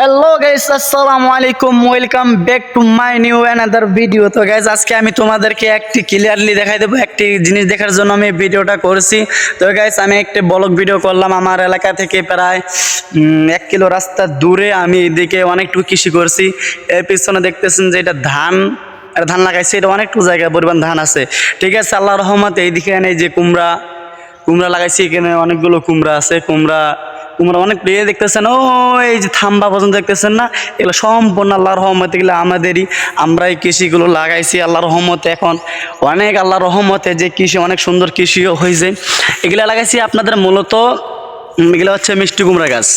Hello guys আসসালামু আলাইকুম welcome back to my new another video তো গাইস আজকে আমি তোমাদেরকে একটি ক্লিয়ারলি দেখাই দেবো, একটি জিনিস দেখার জন্য আমি ভিডিওটা করছি। তো গাইস আমি একটি ব্লগ ভিডিও করলাম, আমার এলাকা থেকে প্রায় এক কিলো রাস্তা দূরে আমি এদিকে অনেকটুকু কৃষি করছি। এর পিছনে দেখতেছেন যে এটা ধান, আর ধান লাগাইছে, এটা অনেকটু জায়গায় পরিমাণ ধান আছে। ঠিক আছে আল্লাহ রহমতে এইদিকে এই যে কুমড়া কুমড়া লাগাইছি, এখানে অনেকগুলো কুমড়া আছে, কুমড়া কুমড়া অনেক ইয়ে দেখতেছেন ও এই যে থাম্বা পর্যন্ত দেখতেছেন না? এগুলো সম্পূর্ণ আল্লাহর রহমতে, এগুলো আমাদেরই। আমরা এই কৃষিগুলো লাগাইছি আল্লাহর রহমতে এখন। অনেক আল্লাহর রহমতে যে কৃষি, অনেক সুন্দর কৃষিও হয়েছে এগুলো লাগাইছি আপনাদের মূলত এগুলো হচ্ছে মিষ্টি কুমড়া গাছ।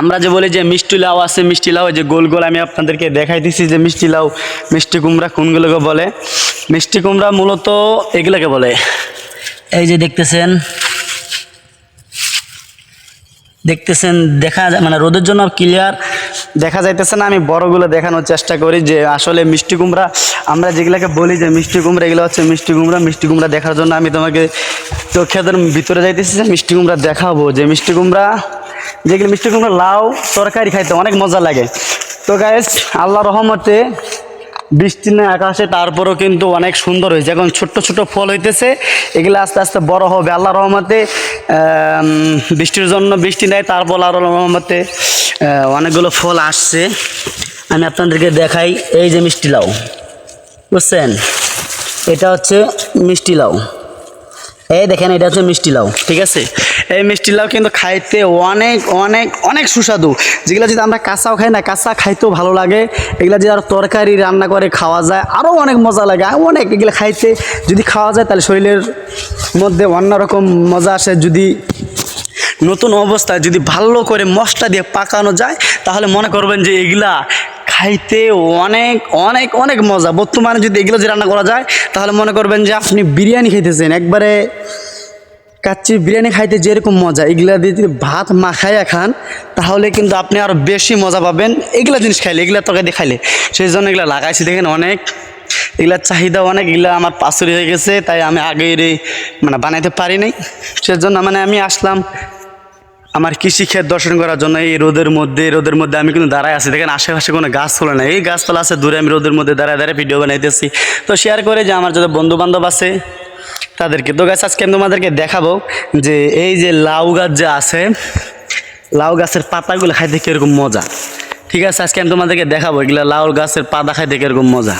আমরা যে বলি যে মিষ্টি লাউ আছে, মিষ্টি লাউ যে গোল গোল আমি আপনাদেরকে দেখাই দিছি যে মিষ্টি লাউ, মিষ্টি কুমড়া কোনগুলোকে বলে? মিষ্টি কুমড়া মূলত এগুলোকে বলে। এই যে দেখতেছেন দেখতেছেন, দেখা যায় মানে রোদের জন্য ক্লিয়ার দেখা যাইতেছে না, আমি বড়গুলো দেখানোর চেষ্টা করি যে আসলে মিষ্টি কুমড়া, আমরা যেগুলোকে বলি যে মিষ্টি কুমড়া, এগুলো হচ্ছে মিষ্টি কুমড়া। মিষ্টি কুমড়া দেখার জন্য আমি তোমাকে চোখেদের ভিতরে যাইতেছি যে মিষ্টি কুমড়া দেখাবো যে মিষ্টি কুমড়া, যেগুলো মিষ্টি কুমড়া লাউ তরকারি খাইতে অনেক মজা লাগে। তো গাইস আল্লাহ রহমতে বৃষ্টি নেই আকাশে তারপরেও কিন্তু অনেক সুন্দর হয়েছে। এখন ছোট্ট ছোট ফল হইতেছে, এগুলো আস্তে আস্তে বড় হবে। আল্লাহ রহমতে বৃষ্টির জন্য বৃষ্টি নেয় তারপর আল্লাহ রহমতে অনেকগুলো ফল আসছে। আমি আপনাদেরকে দেখাই, এই যে মিষ্টি লাউ, বুঝছেন? এটা হচ্ছে মিষ্টি লাউ। এই দেখেন, এটা হচ্ছে মিষ্টি লাউ, ঠিক আছে? এই মিষ্টি লাউ কিন্তু খাইতে অনেক অনেক অনেক সুস্বাদু। যেগুলো যদি আমরা কাঁচাও খাই না, কাঁচা খাইতেও ভালো লাগে। এগুলো যদি আরও তরকারি, রান্না করে খাওয়া যায় আরও অনেক মজা লাগে। আর অনেক এগুলো খাইতে যদি খাওয়া যায়, তাহলে শরীরের মধ্যে অন্যরকম মজা আসে। যদি নতুন অবস্থায় যদি ভালো করে মশলা দিয়ে পাকানো যায়, তাহলে মনে করবেন যে এগুলা খাইতে অনেক অনেক অনেক মজা। বর্তমানে যদি এগুলো যদি রান্না করা যায়, তাহলে মনে করবেন যে আপনি বিরিয়ানি খাইতেছেন। একবারে কাচ্চি বিরিয়ানি খাইতে যেরকম মজা, এগুলা যদি ভাত মাখাইয়া খান, তাহলে কিন্তু আপনি আরও বেশি মজা পাবেন এগুলা জিনিস খাইলে, এগুলা তরকারি খাইলে। সেই জন্য এগুলা লাগাইছি, দেখেন অনেক। এগুলার চাহিদা অনেক, এগুলা আমার পাশে হয়ে গেছে, তাই আমি আগে মানে বানাইতে পারি নাই। সেজন্য মানে আমি আসলাম আমার কৃষি ক্ষেত দর্শন করার জন্য, এই রোদের মধ্যে রোদের মধ্যে আমি কিন্তু দাঁড়ায় আছি। দেখেন আশেপাশে কোনো গাছপালা নেই এই গাছপালা আছে দূরে, আমি রোদের মধ্যে দাঁড়ায় দাঁড়ায় ভিডিও বানাইতেছি। তো শেয়ার করে যে আমার যত বন্ধু বান্ধব আছে তাদেরকে। তো গাছ আজকে আমি তোমাদেরকে দেখাবো যে এই যে লাউ গাছ যে আছে, লাউ গাছের পাতাগুলো খাইতে কীরকম মজা। ঠিক আছে, আজকে আমি তোমাদেরকে দেখাবো এগুলো লাউ গাছের পাতা খাইতে কীরকম মজা।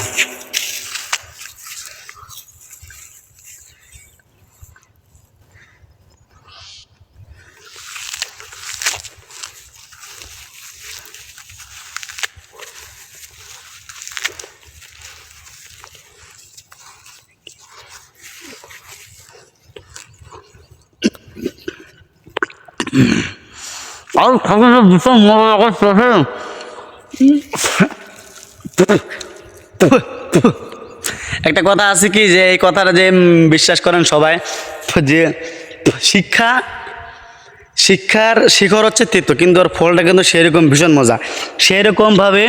আর খাবার ভীষণ মজা করতেছে একটা কথা আছে কি যে, এই কথাটা যে বিশ্বাস করেন সবাই, যে শিক্ষা, শিক্ষার শিখর হচ্ছে তিতো, কিন্তু ওর ফলটা কিন্তু সেরকম ভীষণ মজা। সেরকমভাবে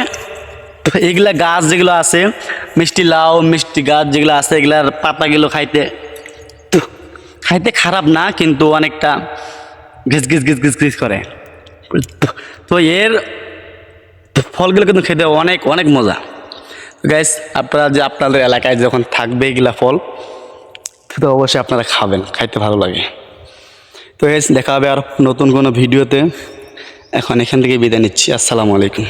এগুলা গাছ যেগুলো আছে, মিষ্টি লাউ, মিষ্টি গাছ যেগুলো আছে, এগুলার পাতাগুলো খাইতে খাইতে খারাপ না, কিন্তু অনেকটা ঘিস ঘিস ঘিস ঘিস ঘিস করে। তো এর ফলগুলো কিন্তু খেতে অনেক অনেক মজা। গাইস আপনারা যে আপনাদের এলাকায় যখন থাকবে এগুলা ফল, তো অবশ্যই আপনারা খাবেন, খাইতে ভালো লাগে। তো গ্যাস দেখা হবে আর নতুন কোনো ভিডিওতে। এখন এখান থেকে বিদায় নিচ্ছি। আসসালামু আলাইকুম।